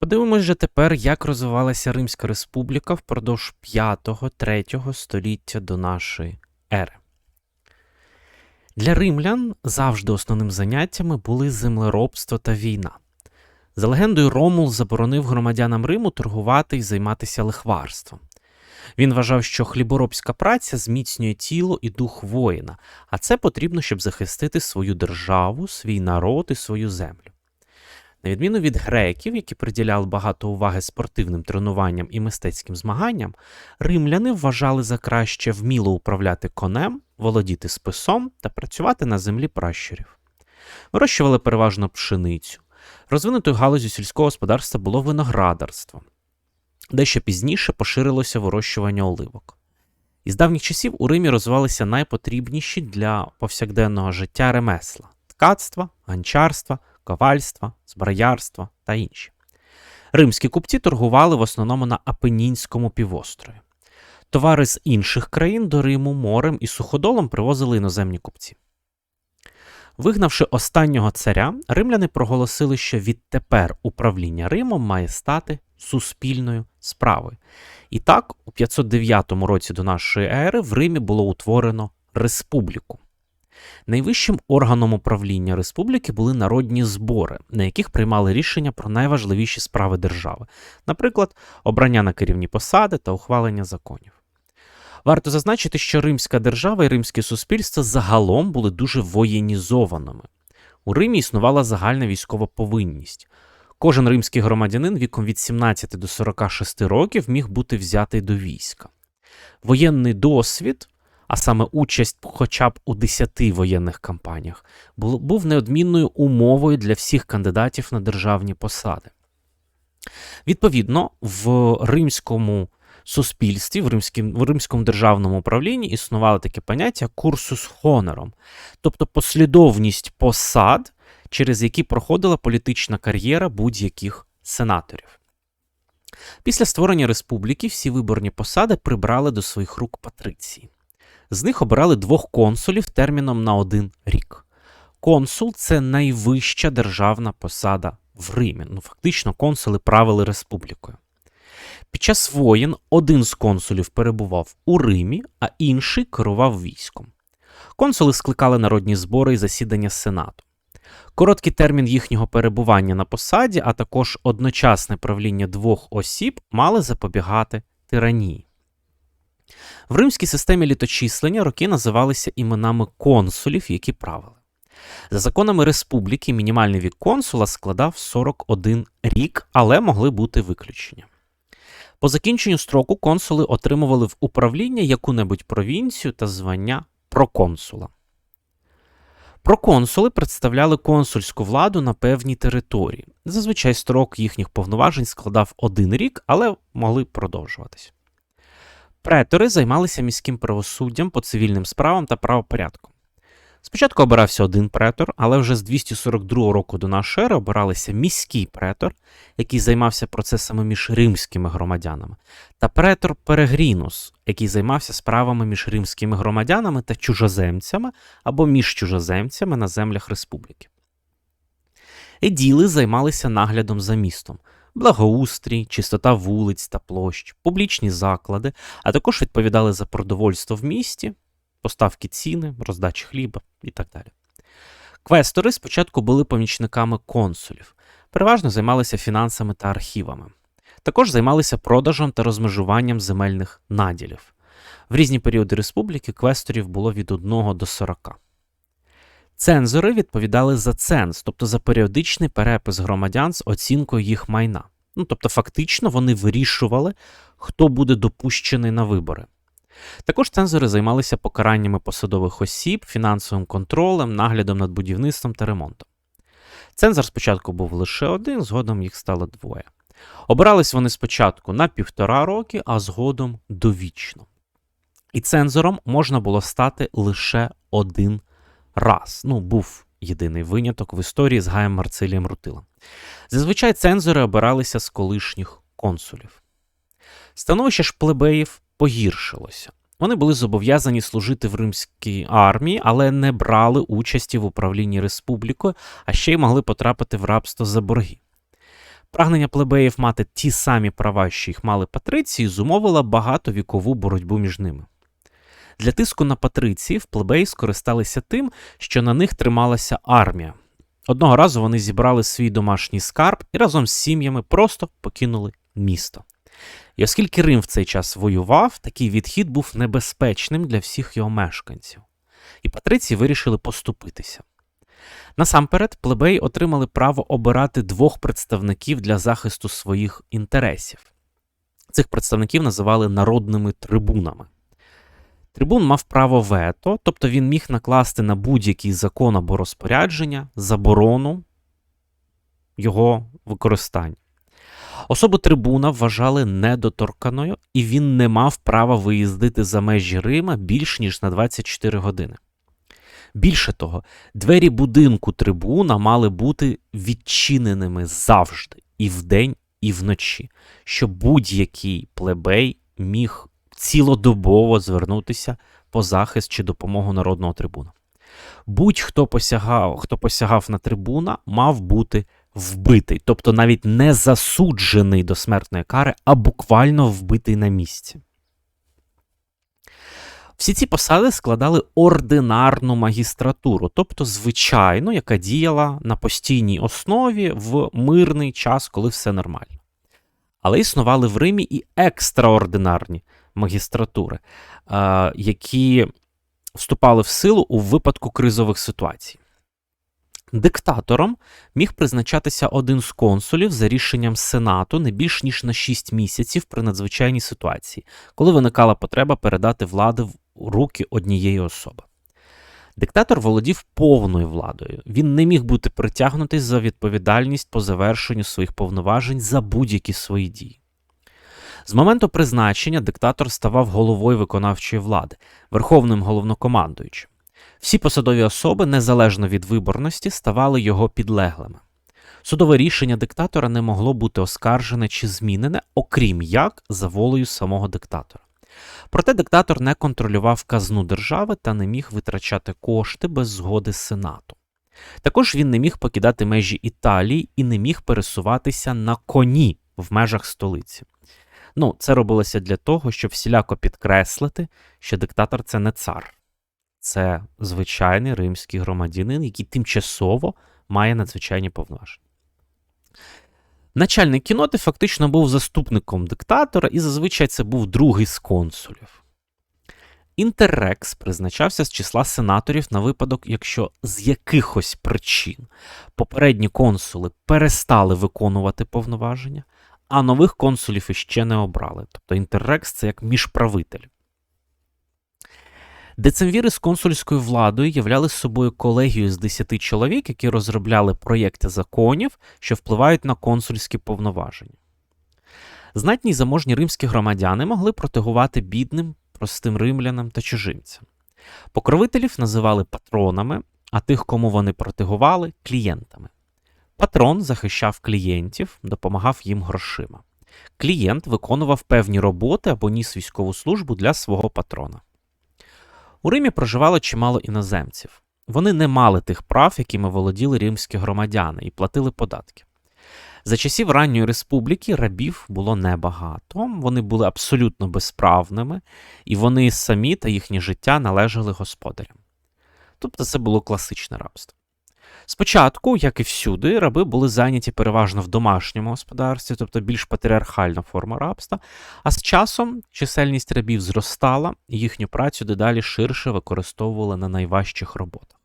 Подивимось же тепер, як розвивалася Римська республіка впродовж 5-3 століття до нашої ери. Для римлян завжди основним заняттями були землеробство та війна. За легендою, Ромул заборонив громадянам Риму торгувати і займатися лихварством. Він вважав, що хліборобська праця зміцнює тіло і дух воїна, а це потрібно, щоб захистити свою державу, свій народ і свою землю. На відміну від греків, які приділяли багато уваги спортивним тренуванням і мистецьким змаганням, римляни вважали за краще вміло управляти конем, володіти списом та працювати на землі пращурів. Вирощували переважно пшеницю. Розвинутою галузю сільського господарства було виноградарство. Дещо пізніше поширилося вирощування оливок. Із давніх часів у Римі розвивалися найпотрібніші для повсякденного життя ремесла ткацтва, ганчарства, ковальства, зброярства та інші. Римські купці торгували в основному на Апенінському півострові. Товари з інших країн до Риму морем і суходолом привозили іноземні купці. Вигнавши останнього царя, римляни проголосили, що відтепер управління Римом має стати суспільною справою. І так, у 509 році до нашої ери в Римі було утворено республіку. Найвищим органом управління республіки були народні збори, на яких приймали рішення про найважливіші справи держави, наприклад, обрання на керівні посади та ухвалення законів. Варто зазначити, що Римська держава і римське суспільство загалом були дуже воєнізованими. У Римі існувала загальна військова повинність. Кожен римський громадянин віком від 17 до 46 років міг бути взятий до війська. Воєнний досвід а саме участь хоча б у 10 воєнних кампаніях, був неодмінною умовою для всіх кандидатів на державні посади. Відповідно, в римському суспільстві, в, римському, в римському державному управлінні існувало таке поняття курсус хонором, тобто послідовність посад, через які проходила політична кар'єра будь-яких сенаторів. Після створення республіки всі виборні посади прибрали до своїх рук патриції. З них обирали двох консулів терміном на один рік. Консул це найвища державна посада в Римі. Ну, фактично, консули правили республікою. Під час воєн один з консулів перебував у Римі, а інший керував військом. Консули скликали народні збори і засідання Сенату. Короткий термін їхнього перебування на посаді, а також одночасне правління двох осіб мали запобігати тиранії. В римській системі літочислення роки називалися іменами консулів, які правили. За законами республіки, мінімальний вік консула складав 41 рік, але могли бути виключення. По закінченню строку консули отримували в управління яку-небудь провінцію та звання проконсула. Проконсули представляли консульську владу на певній території. Зазвичай строк їхніх повноважень складав один рік, але могли продовжуватись. Претори займалися міським правосуддям по цивільним справам та правопорядком. Спочатку обирався один претор, але вже з 242 року до нашої ери обиралися міський претор, який займався процесами між римськими громадянами, та претор Перегрінус, який займався справами між римськими громадянами та чужоземцями або між чужоземцями на землях республіки. Еділи займалися наглядом за містом, благоустрій, чистота вулиць та площ, публічні заклади, а також відповідали за продовольство в місті, поставки ціни, роздачі хліба і так далі. Квестори спочатку були помічниками консулів, переважно займалися фінансами та архівами. Також займалися продажем та розмежуванням земельних наділів. В різні періоди республіки квесторів було від 1 до 40. Цензори відповідали за ценз, тобто за періодичний перепис громадян з оцінкою їх майна. Ну, Тобто, фактично, вони вирішували, хто буде допущений на вибори. Також цензори займалися покараннями посадових осіб, фінансовим контролем, наглядом над будівництвом та ремонтом. Цензор спочатку був лише один, згодом їх стало двоє. Обирались вони спочатку на півтора роки, а згодом довічно. І цензором можна було стати лише один раз. Ну, був єдиний виняток в історії з Гаєм Марцилієм Рутилом. Зазвичай цензори обиралися з колишніх консулів. Становище ж плебеїв погіршилося. Вони були зобов'язані служити в римській армії, але не брали участі в управлінні республікою, а ще й могли потрапити в рабство за борги. Прагнення плебеїв мати ті самі права, що їх мали патриції, зумовило багатовікову боротьбу між ними. Для тиску на патриціїв плебеї скористалися тим, що на них трималася армія. Одного разу вони зібрали свій домашній скарб і разом з сім'ями просто покинули місто. І оскільки Рим в цей час воював, такий відхід був небезпечним для всіх його мешканців. І патриції вирішили поступитися. Насамперед, плебеї отримали право обирати двох представників для захисту своїх інтересів. Цих представників називали народними трибунами. Трибун мав право вето, тобто він міг накласти на будь-який закон або розпорядження заборону його використання. Особу трибуна вважали недоторканою, і він не мав права виїздити за межі Рима більш ніж на 24 години. Більше того, двері будинку трибуна мали бути відчиненими завжди, і вдень, і вночі, щоб будь-який плебей міг цілодобово звернутися по захист чи допомогу народного трибуна. Будь-хто посягав, хто посягав на трибуна, мав бути вбитий, тобто навіть не засуджений до смертної кари, а буквально вбитий на місці. Всі ці посади складали ординарну магістратуру, тобто звичайну, яка діяла на постійній основі в мирний час, коли все нормально. Але існували в Римі і екстраординарні магістратури, які вступали в силу у випадку кризових ситуацій. Диктатором міг призначатися один з консулів за рішенням Сенату не більш ніж на 6 місяців при надзвичайній ситуації, коли виникала потреба передати владу в руки однієї особи. Диктатор володів повною владою. Він не міг бути притягнутий за відповідальність по завершенню своїх повноважень за будь-які свої дії. З моменту призначення диктатор ставав головою виконавчої влади, верховним головнокомандуючим. Всі посадові особи, незалежно від виборності, ставали його підлеглими. Судове рішення диктатора не могло бути оскаржене чи змінене, окрім як за волею самого диктатора. Проте диктатор не контролював казну держави та не міг витрачати кошти без згоди Сенату. Також він не міг покидати межі Італії і не міг пересуватися на коні в межах столиці. Ну, це робилося для того, щоб всіляко підкреслити, що диктатор це не цар, це звичайний римський громадянин, який тимчасово має надзвичайні повноваження. Начальник кіноти фактично був заступником диктатора, і зазвичай це був другий з консулів. Інтеррекс призначався з числа сенаторів на випадок, якщо з якихось причин попередні консули перестали виконувати повноваження, а нових консулів іще не обрали. Тобто інтеррекс це як міжправитель. Децемвіри з консульською владою являли собою колегію з 10 чоловік, які розробляли проєкти законів, що впливають на консульські повноваження. Знатні й заможні римські громадяни могли протигувати бідним, простим римлянам та чужинцям. Покровителів називали патронами, а тих, кому вони протигували, клієнтами. Патрон захищав клієнтів, допомагав їм грошима. Клієнт виконував певні роботи або ніс військову службу для свого патрона. У Римі проживало чимало іноземців. Вони не мали тих прав, якими володіли римські громадяни, і платили податки. За часів ранньої республіки рабів було небагато, вони були абсолютно безправними, і вони самі та їхнє життя належали господарям. Тобто це було класичне рабство. Спочатку, як і всюди, раби були зайняті переважно в домашньому господарстві, тобто більш патріархальна форма рабства, а з часом чисельність рабів зростала, і їхню працю дедалі ширше використовували на найважчих роботах.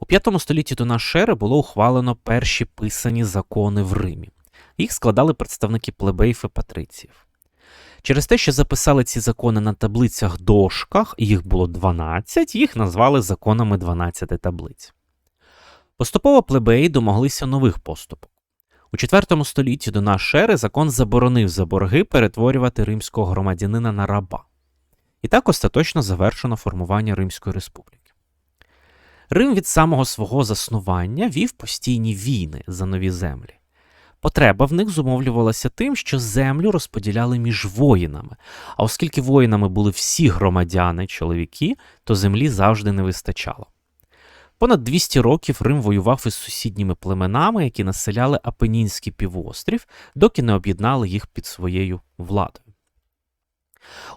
У V столітті до нашої ери було ухвалено перші писані закони в Римі. Їх складали представники плебеїв і патриціїв. Через те, що записали ці закони на таблицях дошках, їх було 12, їх назвали законами 12 таблиць. Поступово плебеї домоглися нових поступок. У IV столітті до нашої ери закон заборонив за борги перетворювати римського громадянина на раба. І так остаточно завершено формування Римської республіки. Рим від самого свого заснування вів постійні війни за нові землі. Потреба в них зумовлювалася тим, що землю розподіляли між воїнами. А оскільки воїнами були всі громадяни, чоловіки, то землі завжди не вистачало. Понад 200 років Рим воював із сусідніми племенами, які населяли Апенінський півострів, доки не об'єднали їх під своєю владою.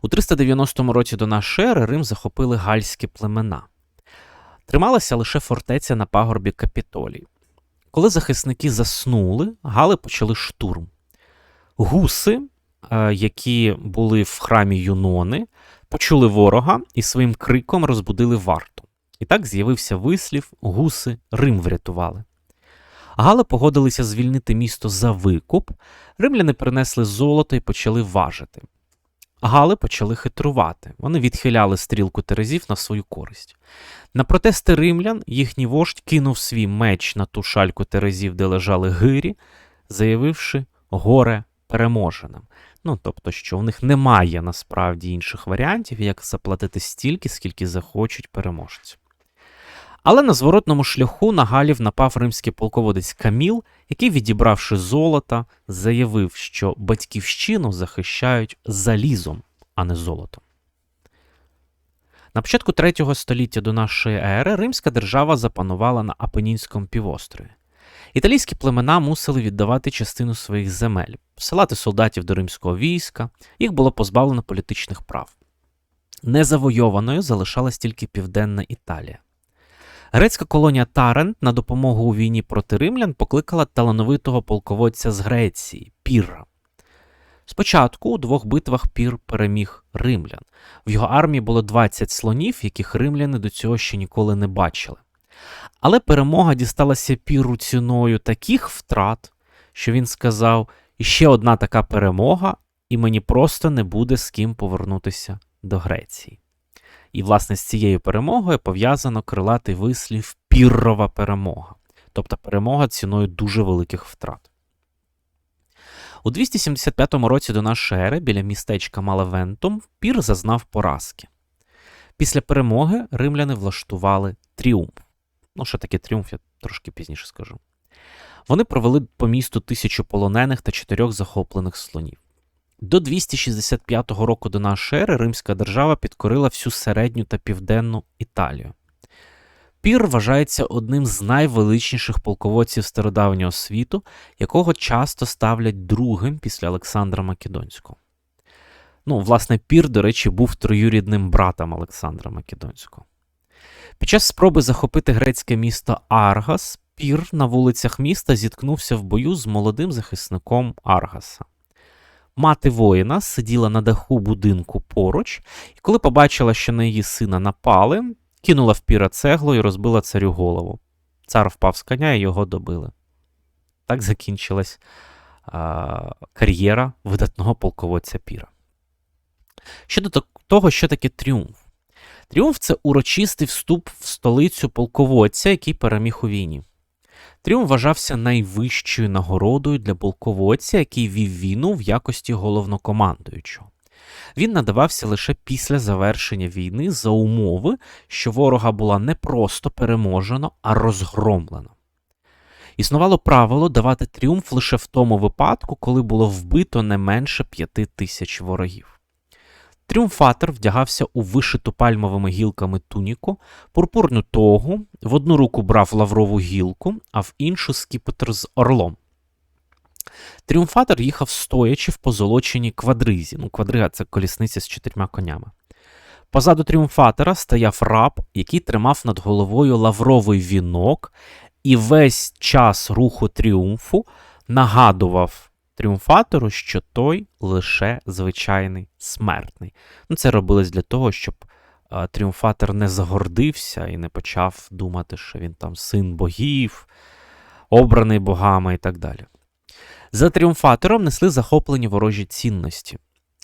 У 390 році до нашої ери Рим захопили гальські племена. Трималася лише фортеця на пагорбі Капітолій. Коли захисники заснули, гали почали штурм. Гуси, е, які були в храмі Юнони, почули ворога і своїм криком розбудили варту. І так з'явився вислів гуси Рим врятували. Гали погодилися звільнити місто за викуп, римляни принесли золото і почали важити. Гали почали хитрувати. Вони відхиляли стрілку терезів на свою користь. На протести римлян їхній вождь кинув свій меч на ту шальку терезів, де лежали гирі, заявивши горе переможеним. Ну, тобто, що в них немає насправді інших варіантів, як заплатити стільки, скільки захочуть переможці. Але на зворотному шляху на Галів напав римський полководець Каміл, який, відібравши золото, заявив, що батьківщину захищають залізом, а не золотом. На початку 3 століття до нашої ери римська держава запанувала на Апенінському півострові. Італійські племена мусили віддавати частину своїх земель, посилати солдатів до римського війська, їх було позбавлено політичних прав. Незавойованою залишалась тільки Південна Італія. Грецька колонія Тарент на допомогу у війні проти римлян покликала талановитого полководця з Греції Пірра. Спочатку у двох битвах Пір переміг римлян. В його армії було 20 слонів, яких римляни до цього ще ніколи не бачили. Але перемога дісталася Піру ціною таких втрат, що він сказав: іще одна така перемога, і мені просто не буде з ким повернутися до Греції. І, власне, з цією перемогою пов'язано крилатий вислів піррова перемога, тобто перемога ціною дуже великих втрат. У 275 році до нашої ери біля містечка Малавентум пір зазнав поразки. Після перемоги римляни влаштували тріумф. Ну, що таке тріумф, я трошки пізніше скажу. Вони провели по місту тисячу полонених та чотирьох захоплених слонів. До 265 року до нашої ери Римська держава підкорила всю середню та південну Італію. Пір вважається одним з найвеличніших полководців стародавнього світу, якого часто ставлять другим після Олександра Македонського. Ну, власне, Пір, до речі, був троюрідним братом Олександра Македонського. Під час спроби захопити грецьке місто Аргас, Пір на вулицях міста зіткнувся в бою з молодим захисником Аргаса. Мати воїна сиділа на даху будинку поруч, і коли побачила, що на її сина напали, кинула в піра цеглу і розбила царю голову. Цар впав з коня і його добили. Так закінчилась а, кар'єра видатного полководця піра. Щодо того, що таке тріумф. Тріумф це урочистий вступ в столицю полководця, який переміг у війні. Тріумф вважався найвищою нагородою для полководця, який вів війну в якості головнокомандуючого. Він надавався лише після завершення війни за умови, що ворога була не просто переможено, а розгромлено. Існувало правило давати тріумф лише в тому випадку, коли було вбито не менше п'яти тисяч ворогів. Тріумфатор вдягався у вишиту пальмовими гілками туніку, пурпурну тогу, в одну руку брав лаврову гілку, а в іншу скіпетр з орлом. Тріумфатор їхав стоячи в позолоченій квадризі. Ну, Квадрига це колісниця з чотирма конями. Позаду тріумфатора стояв раб, який тримав над головою лавровий вінок, і весь час руху тріумфу нагадував тріумфатору, що той лише звичайний смертний. Ну, Це робилось для того, щоб а, тріумфатор не загордився і не почав думати, що він там син богів, обраний богами і так далі. За тріумфатором несли захоплені ворожі цінності.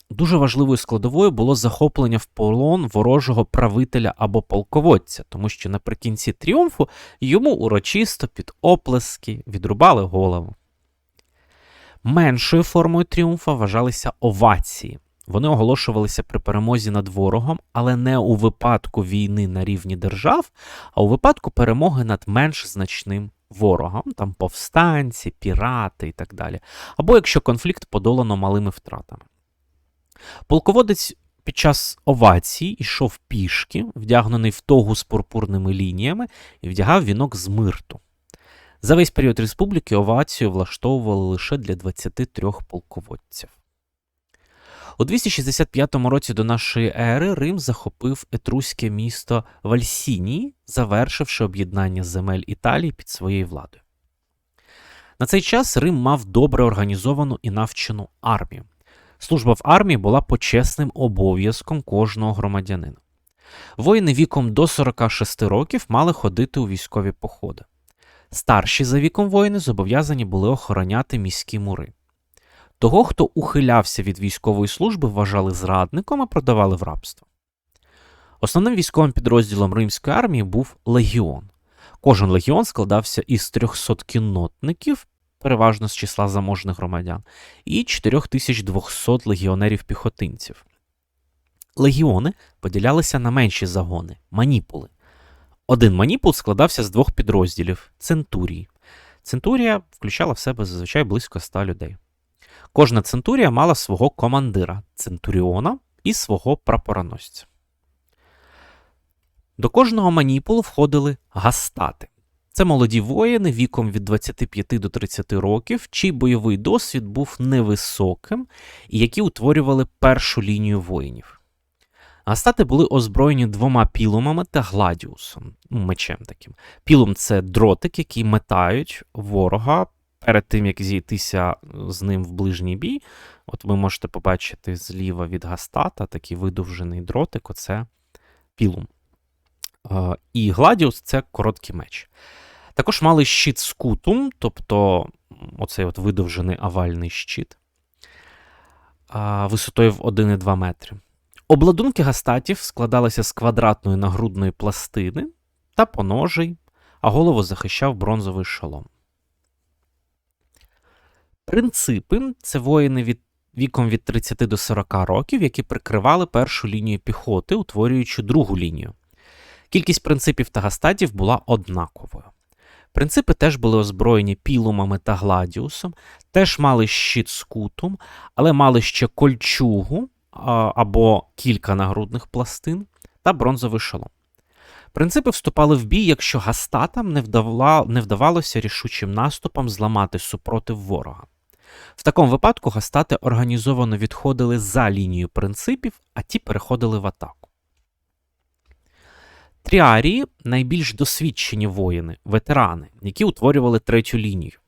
Дуже важливою складовою було захоплення в полон ворожого правителя або полководця, тому що наприкінці тріумфу йому урочисто під оплески відрубали голову. Меншою формою тріумфа вважалися овації. Вони оголошувалися при перемозі над ворогом, але не у випадку війни на рівні держав, а у випадку перемоги над менш значним ворогом, там повстанці, пірати і так далі. Або якщо конфлікт подолано малими втратами. Полководець під час овації йшов пішки, вдягнений в тогу з пурпурними лініями, і вдягав вінок з мирту. За весь період республіки овацію влаштовували лише для 23 полководців. У 265 році до нашої ери Рим захопив етруське місто Вальсінії, завершивши об'єднання земель Італії під своєю владою. На цей час Рим мав добре організовану і навчену армію. Служба в армії була почесним обов'язком кожного громадянина. Воїни віком до 46 років мали ходити у військові походи. Старші за віком воїни зобов'язані були охороняти міські мури. Того, хто ухилявся від військової служби, вважали зрадником і продавали в рабство. Основним військовим підрозділом римської армії був легіон. Кожен легіон складався із 300 кіннотників, переважно з числа заможних громадян, і 4200 легіонерів-піхотинців. Легіони поділялися на менші загони маніпули. Один маніпул складався з двох підрозділів центурії. Центурія включала в себе зазвичай близько 100 людей. Кожна центурія мала свого командира центуріона і свого прапороносця. До кожного маніпулу входили гастати. Це молоді воїни віком від 25 до 30 років, чий бойовий досвід був невисоким і які утворювали першу лінію воїнів. Гастати були озброєні двома пілумами та гладіусом, ну, мечем таким. Пілум це дротик, який метають ворога перед тим, як зійтися з ним в ближній бій. От ви можете побачити зліва від гастата такий видовжений дротик оце пілум. Е, І гладіус це короткий меч. Також мали щит скутум, тобто оцей от видовжений овальний щит висотою в 1,2 метри. Обладунки гастатів складалися з квадратної нагрудної пластини та поножей, а голову захищав бронзовий шолом. Принципи це воїни від віком від 30 до 40 років, які прикривали першу лінію піхоти, утворюючи другу лінію. Кількість принципів та гастатів була однаковою. Принципи теж були озброєні пілумами та гладіусом, теж мали щит з кутом, але мали ще кольчугу або кілька нагрудних пластин та бронзовий шолом. Принципи вступали в бій, якщо гастатам не, вдавала, не вдавалося рішучим наступом зламати супротив ворога. В такому випадку гастати організовано відходили за лінію принципів, а ті переходили в атаку. Тріарії найбільш досвідчені воїни, ветерани, які утворювали третю лінію.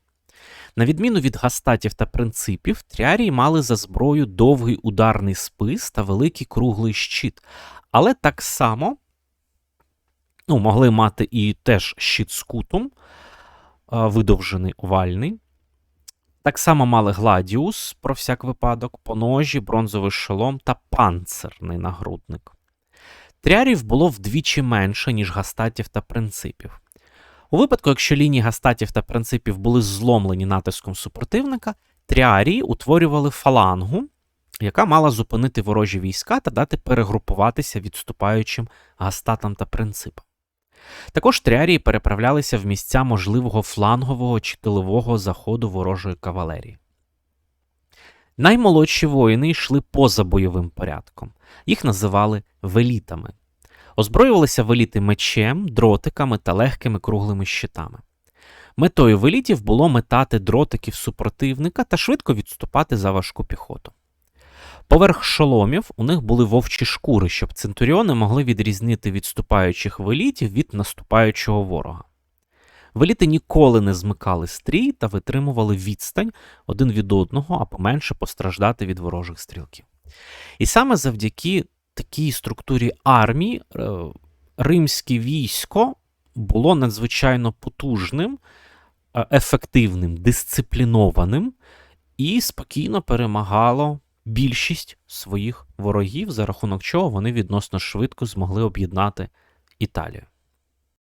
На відміну від гастатів та принципів, тріарії мали за зброю довгий ударний спис та великий круглий щит, але так само ну, могли мати і теж щит з кутом, видовжений овальний. Так само мали гладіус, про всяк випадок, поножі, бронзовий шолом та панцирний нагрудник. Тріарів було вдвічі менше, ніж гастатів та принципів. У випадку, якщо лінії гастатів та принципів були зломлені натиском супротивника, тріарії утворювали фалангу, яка мала зупинити ворожі війська та дати перегрупуватися відступаючим гастатам та принципам. Також тріарії переправлялися в місця можливого флангового чи тилового заходу ворожої кавалерії. Наймолодші воїни йшли поза бойовим порядком. Їх називали велітами. Озброювалися веліти мечем, дротиками та легкими круглими щитами. Метою велітів було метати дротиків супротивника та швидко відступати за важку піхоту. Поверх шоломів у них були вовчі шкури, щоб центуріони могли відрізнити відступаючих велітів від наступаючого ворога. Веліти ніколи не змикали стрій та витримували відстань один від одного, а поменше постраждати від ворожих стрілків. І саме завдяки такій структурі армії е, римське військо було надзвичайно потужним, е, ефективним, дисциплінованим і спокійно перемагало більшість своїх ворогів, за рахунок чого вони відносно швидко змогли об'єднати Італію.